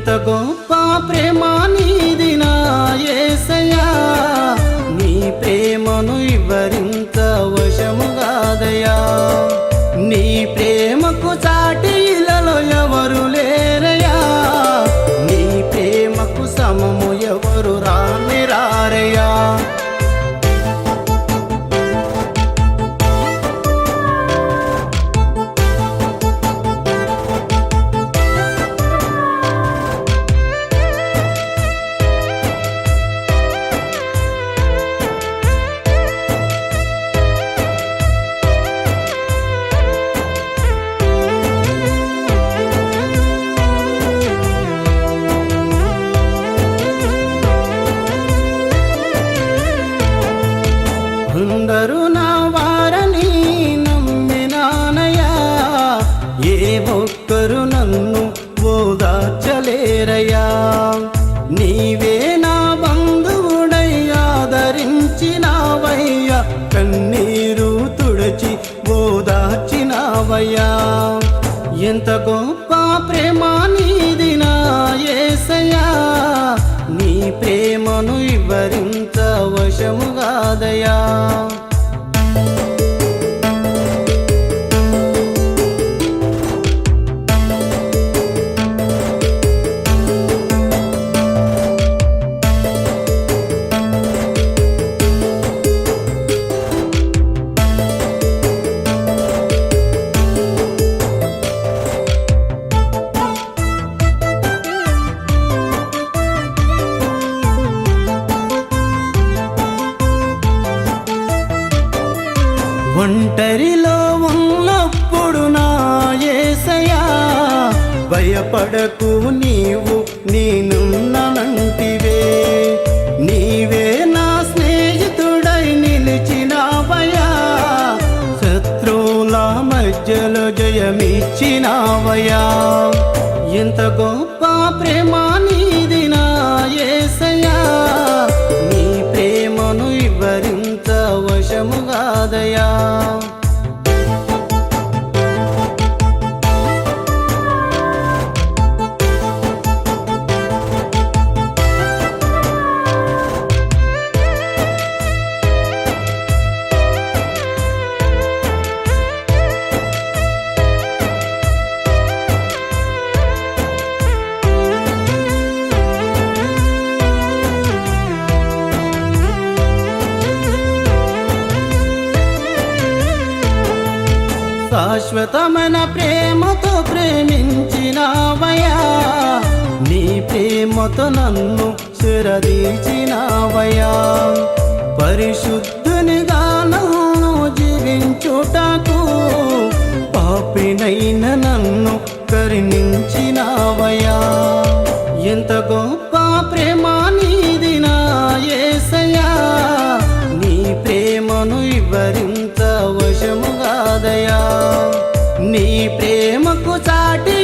ఎంత గొప్ప ప్రేమాని కన్నీరు తుడచి ఓదార్చినావయ్యా. ఎంత గొప్ప ప్రేమ నీదినా ఏసయ్యా. నీ ప్రేమను ఒంటరిలో ఉన్నప్పుడు నా ఏసయా భయపడకు నీవు నేనున్నానంటివే నీవే నా స్నేహితుడై నిలిచినావయా శత్రువుల మధ్యలో జయమిచ్చినావయా ఎంత గొప్ప ప్రేమాని శాశ్వతమైన ప్రేమతో ప్రేమించినావయా నీ ప్రేమతో నన్ను శిరదీచినావయా పరిశుద్ధునిగా నన్ను జీవించుటకు పాపినైన నన్ను కరుణించినావయా ఎంత గొప్ప ప్రేమకు చాటి